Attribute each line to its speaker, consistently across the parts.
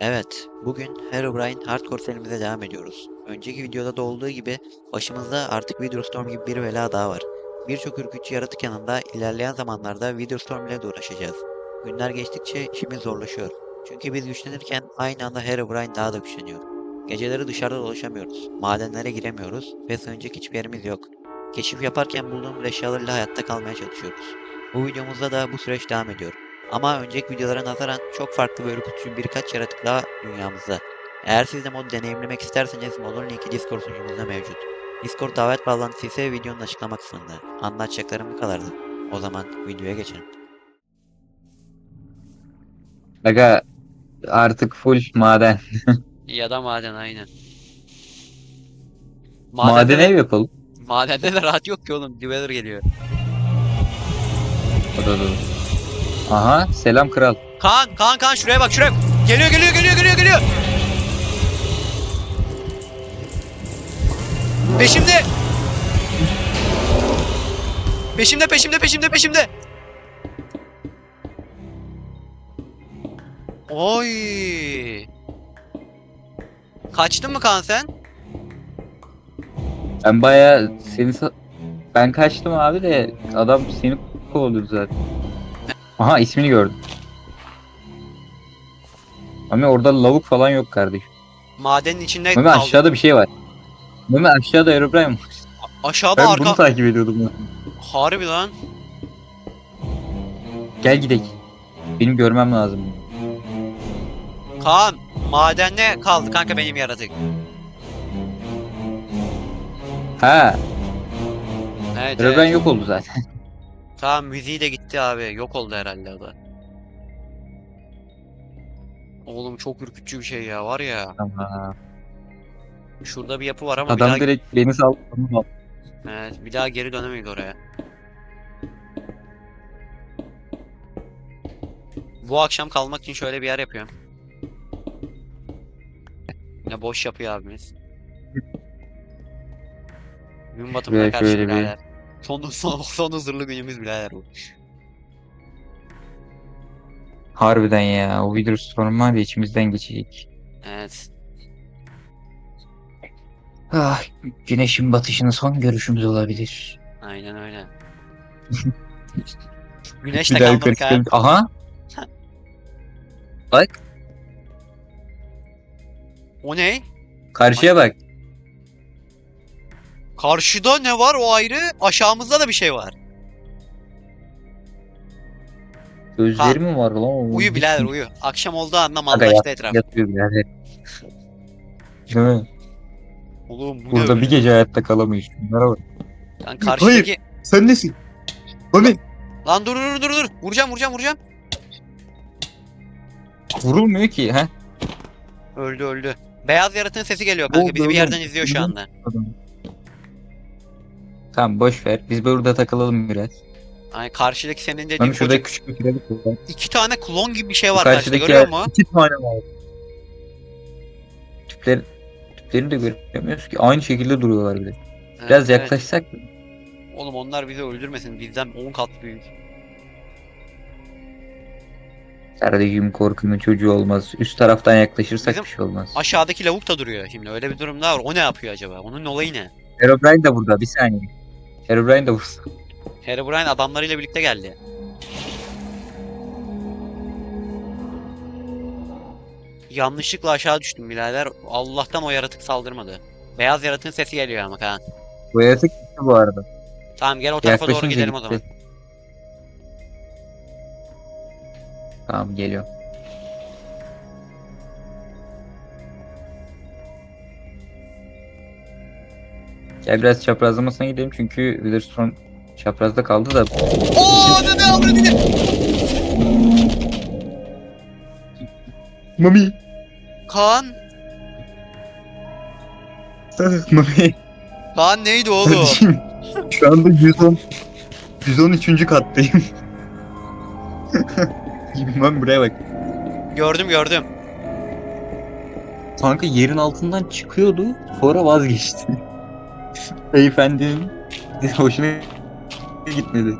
Speaker 1: Evet, bugün Herobrine Hardcore serimize devam ediyoruz. Önceki videoda da olduğu gibi başımızda artık Witherstorm gibi bir bela daha var. Birçok ürkütücü yaratık yanında ilerleyen zamanlarda Witherstorm ile de uğraşacağız. Günler geçtikçe işimiz zorlaşıyor. Çünkü biz güçlenirken aynı anda Herobrine daha da güçleniyor. Geceleri dışarıda dolaşamıyoruz, madenlere giremiyoruz ve sığınacak hiçbir yerimiz yok. Keşif yaparken bulduğumuz eşyalarla hayatta kalmaya çalışıyoruz. Bu videomuzda da bu süreç devam ediyor. Ama önceki videolara nazaran çok farklı ve ürkütücü birkaç yaratık daha dünyamızda. Eğer siz de modu deneyimlemek isterseniz modun linki Discord sunucumuzda mevcut. Discord davet bağlantısı ise videonun açıklama kısmında. Anlatacaklarım bu kadardı. O zaman videoya geçelim.
Speaker 2: Aga artık full maden.
Speaker 1: Ya da maden aynen.
Speaker 2: Maden ev yapalım.
Speaker 1: madende de rahat yok ki oğlum. Dweller geliyor.
Speaker 2: Dur, dur, dur. Aha selam kral.
Speaker 1: Kaan, Kaan, Kaan şuraya bak şuraya. Geliyor, geliyor, geliyor, geliyor, geliyor. Peşimde. Peşimde, peşimde, peşimde, peşimde. Oy. Kaçtın mı Kaan sen?
Speaker 2: Ben baya seni ben kaçtım abi de adam seni kovalıyordu zaten. Aha ismini gördüm. Ama orada lavuk falan yok kardeşim.
Speaker 1: Madenin içinde
Speaker 2: Mami
Speaker 1: kaldım.
Speaker 2: aşağıda bir şey var. Mami aşağıda Aeroprime var.
Speaker 1: Aşağıda
Speaker 2: Ben
Speaker 1: arka...
Speaker 2: bunu takip ediyordum. ya.
Speaker 1: Harbi lan.
Speaker 2: Gel gidelim. Benim görmem lazım.
Speaker 1: Kaan, madende kaldı kanka benim yaratık.
Speaker 2: Ha,
Speaker 1: Evet, evet.
Speaker 2: yok oldu zaten.
Speaker 1: Tamam müziği de gitti abi. Yok oldu herhalde o da. Oğlum çok ürkütücü bir şey ya var ya.
Speaker 2: Tamam.
Speaker 1: Şurada bir yapı var ama bir
Speaker 2: Adam
Speaker 1: daha,
Speaker 2: direkt beni sal.
Speaker 1: Evet, bir daha geri dönemeyiz oraya. Bu akşam kalmak için şöyle bir yer yapıyorum. Yine boş yapıyor abimiz. Gün batımına
Speaker 2: Şuraya
Speaker 1: karşı
Speaker 2: şöyle bir-
Speaker 1: birader. Son, son, son huzurlu günümüz birader bu.
Speaker 2: Harbiden ya. O Witherstorm var ya içimizden geçecek.
Speaker 1: Evet.
Speaker 2: Ah, güneşin batışının son görüşümüz olabilir.
Speaker 1: Aynen öyle. Güneş de
Speaker 2: Bir daha
Speaker 1: kalmadık
Speaker 2: yukarı çıkalım. Aha. Bak
Speaker 1: O ne?
Speaker 2: karşıya bak.
Speaker 1: Karşıda ne var o ayrı? Aşağımızda da bir şey var.
Speaker 2: Gözleri mi var lan?
Speaker 1: Uyu birader uyu. Akşam olduğu anda mallaştı etraf.
Speaker 2: Yatıyor birader. Değil mi?
Speaker 1: Oğlum bu
Speaker 2: Burada
Speaker 1: ne
Speaker 2: bir gece hayatta kalamayız. Bunlara bak.
Speaker 1: Lan karşıdaki...
Speaker 2: Sen nesin? Mami.
Speaker 1: Lan dur dur dur dur. Vuracağım vuracağım vuracağım.
Speaker 2: Vurulmuyor ki. ha?
Speaker 1: Öldü öldü. Beyaz yaratığın sesi geliyor kanka.
Speaker 2: Oldu,
Speaker 1: Bizi bir yerden izliyor şu anda.
Speaker 2: Tamam boş ver. Biz burada takılalım biraz.
Speaker 1: Ay karşıdaki senin dediğin
Speaker 2: Mami şurada küçük bir kiremit var.
Speaker 1: iki tane klon gibi bir şey var karşıda
Speaker 2: karşıdaki
Speaker 1: görüyor musun?
Speaker 2: İki tane var. Tüpler, tüplerini de göremiyoruz ki. Aynı şekilde duruyorlar.
Speaker 1: Evet,
Speaker 2: Biraz
Speaker 1: evet.
Speaker 2: yaklaşsak mı?
Speaker 1: Oğlum onlar bizi öldürmesin. Bizden 10 kat büyük.
Speaker 2: Kardeşim korkunun çocuğu olmaz. Üst taraftan yaklaşırsak
Speaker 1: Bizim-
Speaker 2: bir şey olmaz.
Speaker 1: Aşağıdaki lavuk da duruyor şimdi. Öyle bir durum daha var. O ne yapıyor acaba? Onun olayı ne?
Speaker 2: Herobrine de burada. Bir saniye. Herobrine de burada.
Speaker 1: Herobrine adamlarıyla birlikte geldi. Yanlışlıkla aşağı düştüm birader. Allah'tan o yaratık saldırmadı. Beyaz yaratığın sesi geliyor ama Kaan.
Speaker 2: Bu yaratık gitti bu arada.
Speaker 1: Tamam gel o tarafa doğru
Speaker 2: Yaklaşınca
Speaker 1: gidelim o
Speaker 2: gitti.
Speaker 1: zaman.
Speaker 2: Tamam geliyor. Gel biraz çaprazlamasına gidelim çünkü Witherstorm çaprazda kaldı da
Speaker 1: Oo ne ne avradı ne?
Speaker 2: Mami
Speaker 1: Kaan.
Speaker 2: Mami
Speaker 1: Kaan neydi oğlum?
Speaker 2: Şu anda 110 113. kattayım. Mami buraya bak.
Speaker 1: gördüm gördüm.
Speaker 2: Kanka yerin altından çıkıyordu sonra vazgeçti. Beyefendinin hoşuna gitmedi.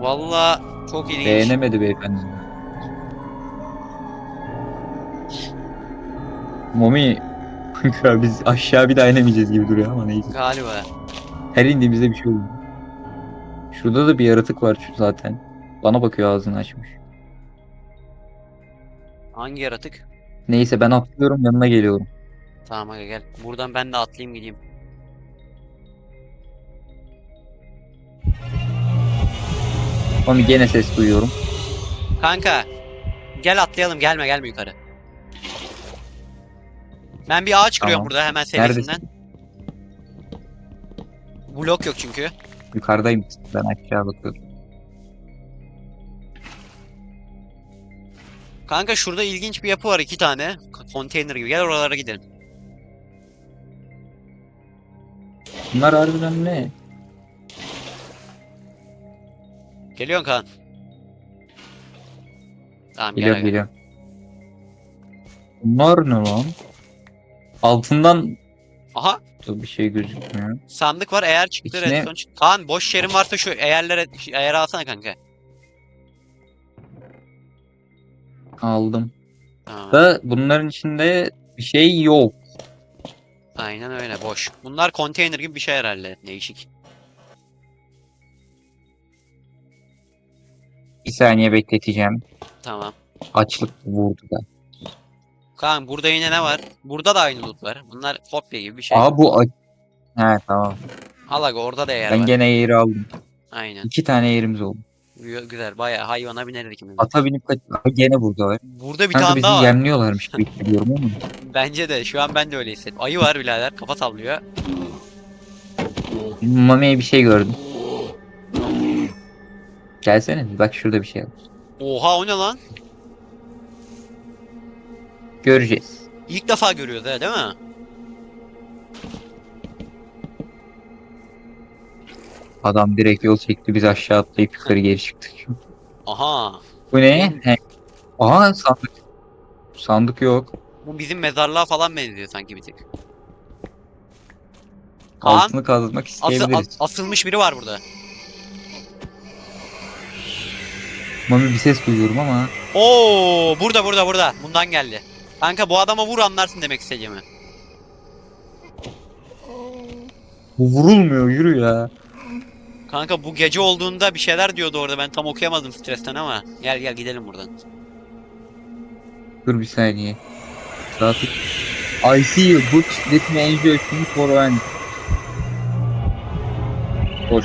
Speaker 1: Valla çok ilginç.
Speaker 2: Beğenemedi beyefendi. Mami biz aşağı bir daha inemeyeceğiz gibi duruyor ama neyse.
Speaker 1: Galiba.
Speaker 2: Her indiğimizde bir şey oluyor. Şurada da bir yaratık var şu zaten. Bana bakıyor ağzını açmış.
Speaker 1: Hangi yaratık?
Speaker 2: Neyse ben atlıyorum yanına geliyorum.
Speaker 1: Tamam aga gel. Buradan ben de atlayayım gideyim.
Speaker 2: Mami gene ses duyuyorum.
Speaker 1: Kanka. Gel atlayalım. Gelme gelme yukarı. Ben bir ağaç kırıyorum
Speaker 2: Tamam.
Speaker 1: burada hemen
Speaker 2: Neredesin?
Speaker 1: serisinden. Blok yok çünkü.
Speaker 2: Yukarıdayım ben aşağı bakıyorum.
Speaker 1: Kanka şurada ilginç bir yapı var iki tane. K- Konteyner gibi. Gel oralara gidelim.
Speaker 2: Bunlar harbiden ne?
Speaker 1: Geliyorsun Kaan. Tamam gel
Speaker 2: Geliyorum geliyorum. Bunlar ne lan? Altından
Speaker 1: Aha
Speaker 2: da bir şey gözükmüyor.
Speaker 1: sandık var eğer çıktı
Speaker 2: İçine-
Speaker 1: redstone çıktı. Kaan boş yerin varsa şu eğerlere eğer alsana kanka.
Speaker 2: Aldım.
Speaker 1: Tamam.
Speaker 2: Da bunların içinde bir şey yok.
Speaker 1: Aynen öyle boş. Bunlar konteyner gibi bir şey herhalde. Değişik.
Speaker 2: Bir saniye bekleteceğim.
Speaker 1: Tamam.
Speaker 2: Açlık vurdu da.
Speaker 1: Kaan burada yine ne var? Burada da aynı loot var. Bunlar kopya gibi bir şey.
Speaker 2: Aa bu aç... He tamam.
Speaker 1: Al aga orada da yer
Speaker 2: Ben
Speaker 1: var.
Speaker 2: gene yeri aldım.
Speaker 1: Aynen.
Speaker 2: İki tane yerimiz oldu.
Speaker 1: Gü- Güzel bayağı hayvana bineriz ikimiz. de.
Speaker 2: Ata binip gene burada var.
Speaker 1: Burada bir
Speaker 2: Kanka
Speaker 1: tane
Speaker 2: bizi
Speaker 1: daha var.
Speaker 2: yemliyorlarmış gibi hissediyorum ama.
Speaker 1: Bence de şu an ben de öyle hissettim. Ayı var birader kafa sallıyor.
Speaker 2: Mami'ye bir şey gördüm. Gelsene bak şurada bir şey var.
Speaker 1: Oha o ne lan?
Speaker 2: Göreceğiz.
Speaker 1: İlk defa görüyoruz ha değil mi?
Speaker 2: Adam direkt yol çekti biz aşağı atlayıp yukarı geri çıktık.
Speaker 1: Aha.
Speaker 2: Bu ne? He. Aha sandık. Sandık yok.
Speaker 1: Bu bizim mezarlığa falan benziyor sanki bir tık. Kaan
Speaker 2: Altını kazmak
Speaker 1: ası-
Speaker 2: isteyebiliriz.
Speaker 1: as- asılmış biri var burada.
Speaker 2: Mami bir ses duyuyorum ama.
Speaker 1: Oo burada burada burada. Bundan geldi. Kanka bu adama vur anlarsın demek istediğimi.
Speaker 2: Bu vurulmuyor yürü ya.
Speaker 1: Kanka bu gece olduğunda bir şeyler diyordu orada ben tam okuyamadım stresten ama. Gel gel gidelim buradan.
Speaker 2: Dur bir saniye. Saatlik. I see you. Butch, let me enjoy things for one. Koş.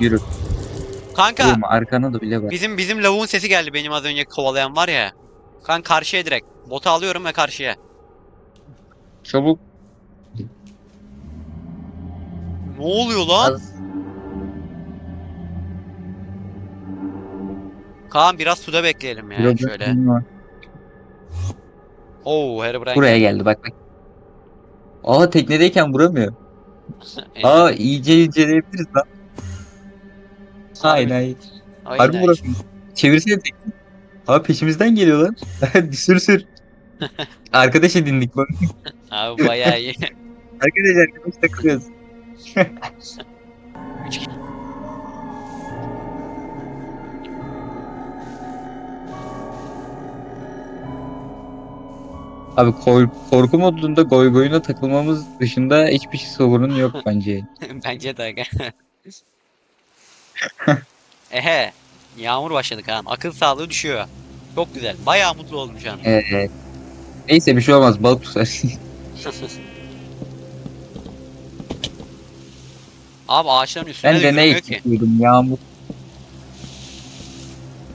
Speaker 2: Yürü.
Speaker 1: Kanka
Speaker 2: Durma arkana da bile bak.
Speaker 1: bizim bizim lavuğun sesi geldi benim az önce kovalayan var ya. Kanka karşıya direkt. Botu alıyorum ve karşıya.
Speaker 2: Çabuk.
Speaker 1: Ne oluyor lan?
Speaker 2: Az.
Speaker 1: Kaan biraz suda bekleyelim ya
Speaker 2: Biraz
Speaker 1: şöyle.
Speaker 2: durma.
Speaker 1: Oo Herobrine.
Speaker 2: Buraya geldi bak bak. Aa teknedeyken vuramıyor. Aa iyice inceleyebiliriz lan. Aynen. Aynen.
Speaker 1: aynen.
Speaker 2: Harbi burası. Çevirsene tekne. Aa peşimizden geliyorlar. sür sür. Arkadaş edindik bak.
Speaker 1: Abi bayağı iyi.
Speaker 2: Arkadaş arkadaş takılıyoruz. Abi kor- korku modunda goy goyuna takılmamız dışında hiçbir şey sorunun yok bence.
Speaker 1: Bence de aga. Ehe. Yağmur başladı Kaan. Akıl sağlığı düşüyor. Çok güzel. Bayağı mutlu oldum şu an.
Speaker 2: Evet. Neyse bir şey olmaz balık tutar.
Speaker 1: Abi ağaçların üstüne
Speaker 2: ben
Speaker 1: de
Speaker 2: ne
Speaker 1: görünmüyor ki.
Speaker 2: istiyordum yağmur.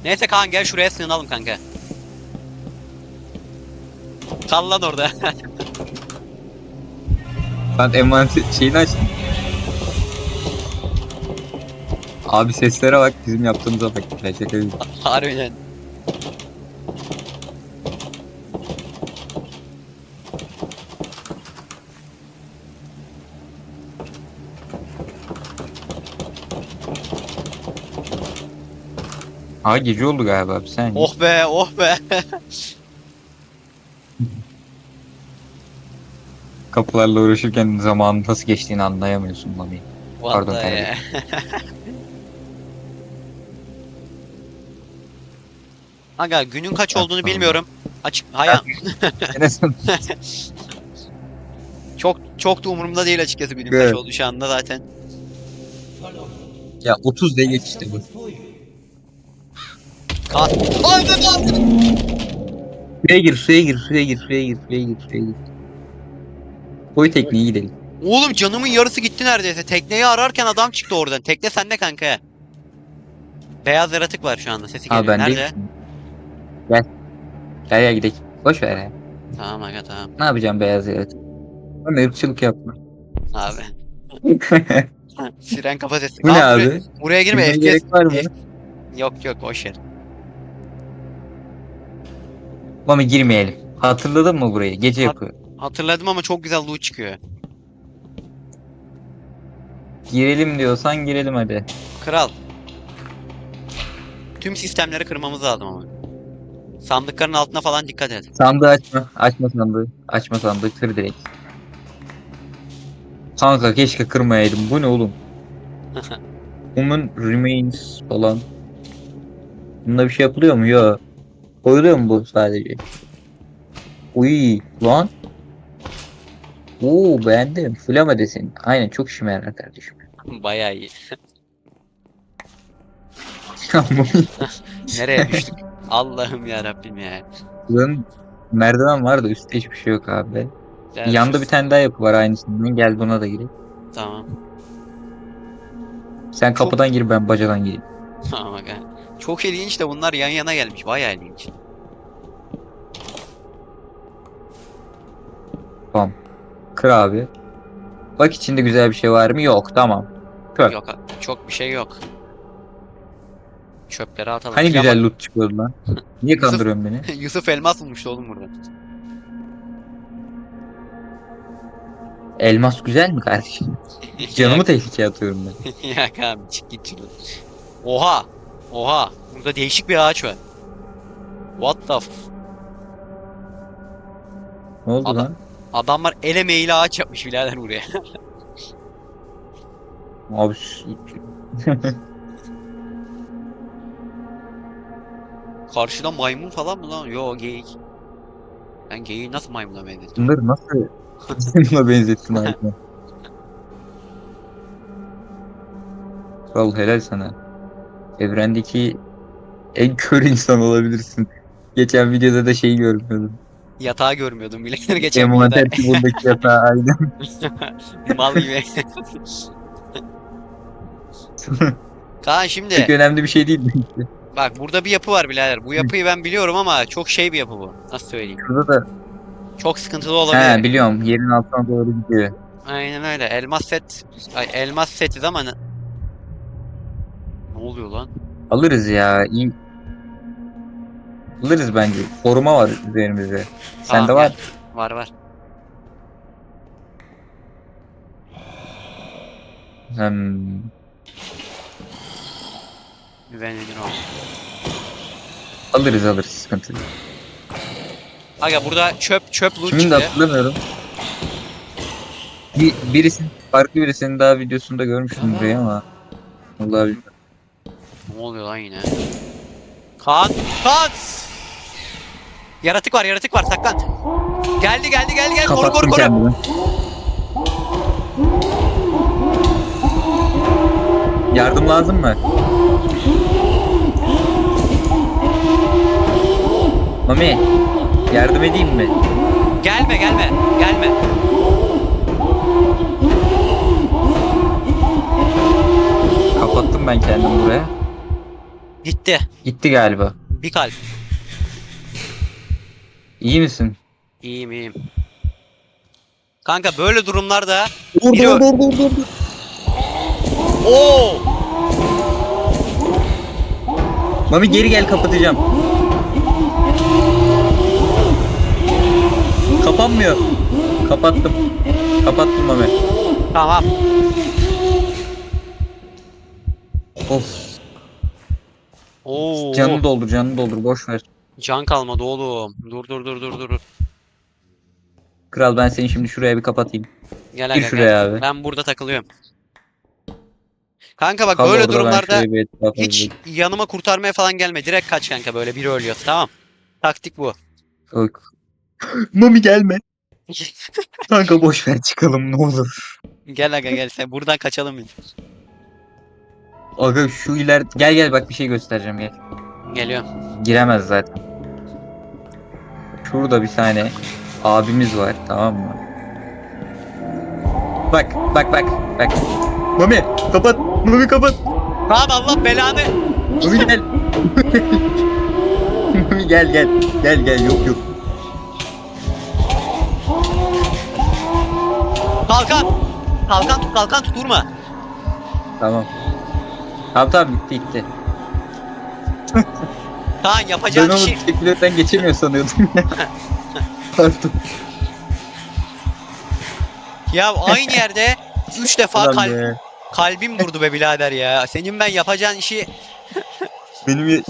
Speaker 1: Neyse Kaan gel şuraya sığınalım kanka. Kal lan orada.
Speaker 2: Ben envanter şeyini açtım. Abi seslere bak bizim yaptığımıza bak. Şaka değil.
Speaker 1: Harbiden.
Speaker 2: Aa gece oldu galiba bir saniye.
Speaker 1: Oh be oh be.
Speaker 2: Kapılarla uğraşırken zamanın nasıl geçtiğini anlayamıyorsun Mami. Pardon,
Speaker 1: Vallahi ya. Aga günün kaç
Speaker 2: Ha,
Speaker 1: olduğunu bilmiyorum. Açık.
Speaker 2: Enes
Speaker 1: çok çok da umurumda değil açıkçası benim
Speaker 2: Evet.
Speaker 1: kaç oldu şu anda zaten.
Speaker 2: ya 30 diye geç işte bu.
Speaker 1: Kaan. Ay be lan!
Speaker 2: Suya gir, suya gir, suya gir, suya gir, suya gir, suya gir. Koy tekneyi gidelim.
Speaker 1: Oğlum canımın yarısı gitti neredeyse. Tekneyi ararken adam çıktı oradan. Tekne sende kanka. Beyaz yaratık var şu anda sesi geliyor.
Speaker 2: Ha ben
Speaker 1: Nerede?
Speaker 2: değil. Gel. Gel gel gidelim. Boş ver ya.
Speaker 1: Tamam aga tamam.
Speaker 2: Ne yapacağım beyaz yarat? Bana ırkçılık yapma.
Speaker 1: Abi. Siren kafa sesi.
Speaker 2: Bu ne
Speaker 1: Kaan, buraya-
Speaker 2: abi?
Speaker 1: Buraya girme FPS.
Speaker 2: gerek var mı?
Speaker 1: Yok yok boş ver.
Speaker 2: Mami girmeyelim. Hatırladın mı burayı? Gece
Speaker 1: Hat-
Speaker 2: yapıyor.
Speaker 1: Hatırladım ama çok güzel loot çıkıyor.
Speaker 2: Girelim diyorsan girelim hadi.
Speaker 1: Kral. Tüm sistemleri kırmamız lazım ama. Sandıkların altına falan dikkat et.
Speaker 2: Sandığı açma. Açma sandığı. Açma sandığı. Kır direkt. Kanka keşke kırmayaydım. Bu ne oğlum? Human remains falan. Bunda bir şey yapılıyor mu? Yok. Koyuluyor mu bu sadece? Uy lan. Oo beğendim. Flama desin. Aynen çok işime yarar kardeşim.
Speaker 1: Bayağı iyi. Nereye düştük? Allah'ım ya Rabbim ya.
Speaker 2: Buranın merdiven var da üstte hiçbir şey yok abi.
Speaker 1: Gel
Speaker 2: Yanda bir tane daha yapı var aynısından. Gel buna da girelim.
Speaker 1: Tamam.
Speaker 2: Sen kapıdan gir ben bacadan gireyim.
Speaker 1: Tamam aga. Çok ilginç de bunlar yan yana gelmiş. Bayağı ilginç.
Speaker 2: Kır abi. Bak içinde güzel bir şey var mı? Yok. Tamam. Kır.
Speaker 1: Yok çok bir şey yok. Çöpleri atalım.
Speaker 2: Hani
Speaker 1: Ya
Speaker 2: güzel loot çıkıyordu lan? Niye
Speaker 1: Yusuf-
Speaker 2: kandırıyorsun beni?
Speaker 1: Yusuf elmas bulmuştu oğlum burada.
Speaker 2: Elmas güzel mi kardeşim? Canımı tehlikeye atıyorum ben.
Speaker 1: ya abi çık git şuradan. Oha! Oha! Burada değişik bir ağaç var. What the f...
Speaker 2: Ne oldu
Speaker 1: Adam-
Speaker 2: lan?
Speaker 1: Adamlar el emeğiyle ağaç yapmış birader buraya.
Speaker 2: Abi
Speaker 1: Karşıda maymun falan mı lan? Yo geyik. Ben geyiği nasıl maymuna benzettim?
Speaker 2: bunları nasıl buna benzettin abi? Kral helal sana. Evrendeki en kör insan olabilirsin. Geçen videoda da şeyi görmüyordum.
Speaker 1: Yatağı görmüyordum bile. Geçen
Speaker 2: Envanter tibundaki yatağı aynen.
Speaker 1: mal gibi. Kaan şimdi
Speaker 2: Çok önemli bir şey değil
Speaker 1: bak burada bir yapı var birader. Bu yapıyı ben biliyorum ama çok şey bir yapı bu. Nasıl söyleyeyim?
Speaker 2: Şurada da
Speaker 1: Çok sıkıntılı olabilir.
Speaker 2: He biliyorum yerin altına doğru gidiyor.
Speaker 1: Aynen öyle. Elmas set. Ay, elmas setiz ama ne... Ne oluyor lan?
Speaker 2: Alırız ya. iyi. Alırız bence. Koruma var üzerimizde. Sende var.
Speaker 1: gel. Var var.
Speaker 2: Hmm.
Speaker 1: Güvenilir ol.
Speaker 2: Alırız alırız sıkıntı değil.
Speaker 1: Aga burada çöp çöp loot
Speaker 2: Kimin de
Speaker 1: çıktı.
Speaker 2: hatırlamıyorum. Bir, birisi farklı birisinin daha videosunda görmüştüm burayı ama. Vallahi bilmiyorum.
Speaker 1: Ne oluyor lan yine? Kaan! Kaan! Yaratık var yaratık var saklan. Geldi geldi geldi geldi koru koru koru.
Speaker 2: Yardım lazım mı? Mami, yardım edeyim mi?
Speaker 1: Gelme gelme gelme.
Speaker 2: Kapattım ben kendimi buraya.
Speaker 1: Gitti.
Speaker 2: Gitti galiba.
Speaker 1: Bir kalp.
Speaker 2: İyi misin?
Speaker 1: İyiyim iyiyim. Kanka böyle durumlarda
Speaker 2: Dur dur dur dur. dur.
Speaker 1: Oo!
Speaker 2: Mami geri gel kapatacağım. Kapanmıyor. Kapattım. Kapattım Mami.
Speaker 1: Tamam.
Speaker 2: Of.
Speaker 1: Oo.
Speaker 2: Canını doldur canını doldur boş ver.
Speaker 1: Can kalmadı oğlum. Dur dur dur dur dur.
Speaker 2: Kral ben seni şimdi şuraya bir kapatayım.
Speaker 1: Gel
Speaker 2: Gir
Speaker 1: aga gel.
Speaker 2: şuraya abi.
Speaker 1: Ben burada takılıyorum. Kanka bak
Speaker 2: Kal
Speaker 1: böyle
Speaker 2: orada, ben
Speaker 1: durumlarda
Speaker 2: şuraya bir etrafa
Speaker 1: hiç yanıma kurtarmaya falan gelme. Direkt kaç kanka böyle biri ölüyorsa tamam. Taktik bu.
Speaker 2: Yok. Mami gelme. Kanka boş ver çıkalım ne olur.
Speaker 1: gel aga gel sen buradan kaçalım biz.
Speaker 2: Aga şu iler gel gel bak bir şey göstereceğim gel.
Speaker 1: Geliyorum.
Speaker 2: Giremez zaten. Şurada bir tane abimiz var tamam mı? Bak bak bak bak. Mami kapat. Mami kapat.
Speaker 1: Lan Allah belanı.
Speaker 2: Mami gel. Mami gel gel. Gel gel yok yok.
Speaker 1: Kalkan. Kalkan tut kalkan tut vurma.
Speaker 2: Tamam. Tamam tamam gitti gitti.
Speaker 1: Kaan
Speaker 2: Ben
Speaker 1: yapacağın
Speaker 2: onu
Speaker 1: işi.
Speaker 2: tekliyorsan geçemiyor sanıyordum ya. Pardon.
Speaker 1: Ya aynı yerde 3 defa
Speaker 2: Ulan
Speaker 1: kalp,
Speaker 2: be.
Speaker 1: kalbim durdu be birader ya. Senin ben yapacağın işi
Speaker 2: Benim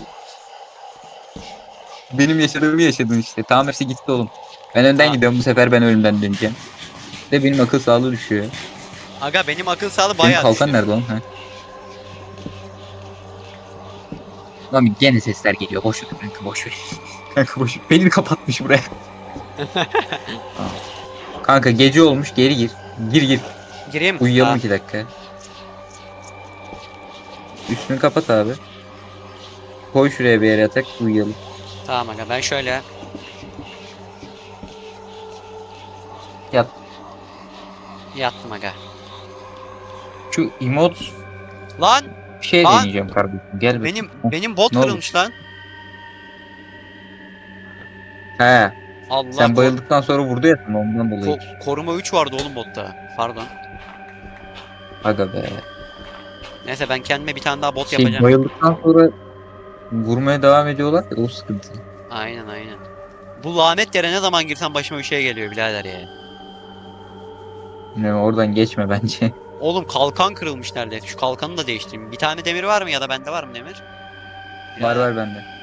Speaker 2: Benim yaşadığımı yaşadın işte. Tamam hepsi gitti oğlum. Ben önden
Speaker 1: Ha.
Speaker 2: gidiyorum bu sefer ben ölümden döneceğim. De benim akıl sağlığı düşüyor.
Speaker 1: Aga benim akıl sağlığı
Speaker 2: Benim
Speaker 1: bayağı
Speaker 2: kalkan
Speaker 1: düştü.
Speaker 2: nerede oğlum? Ha? Lan gene sesler geliyor. Boş ver kanka boş ver. kanka boş ver. Beni kapatmış buraya. Kanka gece olmuş geri gir. Gir gir.
Speaker 1: Gireyim.
Speaker 2: Uyuyalım
Speaker 1: Ha,
Speaker 2: iki dakika. Üstünü kapat abi. Koy şuraya bir yere yatak uyuyalım.
Speaker 1: Tamam aga ben şöyle.
Speaker 2: Yat.
Speaker 1: Yattım aga.
Speaker 2: Şu emot
Speaker 1: Lan
Speaker 2: bir şey
Speaker 1: Aa,
Speaker 2: deneyeceğim kardeşim. Gel bakayım.
Speaker 1: benim benim bot
Speaker 2: Ne oldu?
Speaker 1: kırılmış lan.
Speaker 2: He.
Speaker 1: Allah
Speaker 2: Sen bayıldıktan sonra vurdu ya sana ondan dolayı.
Speaker 1: ko- koruma 3 vardı oğlum botta. Pardon.
Speaker 2: Aga be.
Speaker 1: Neyse ben kendime bir tane daha bot
Speaker 2: Şey,
Speaker 1: yapacağım.
Speaker 2: bayıldıktan sonra vurmaya devam ediyorlar ya o sıkıntı.
Speaker 1: Aynen aynen. Bu lanet yere ne zaman girsem başıma bir şey geliyor birader ya.
Speaker 2: Yani oradan geçme bence.
Speaker 1: Oğlum kalkan kırılmış neredeyse. Şu kalkanı da değiştireyim. Bir tane demir var mı ya da bende var mı demir?
Speaker 2: var var bende.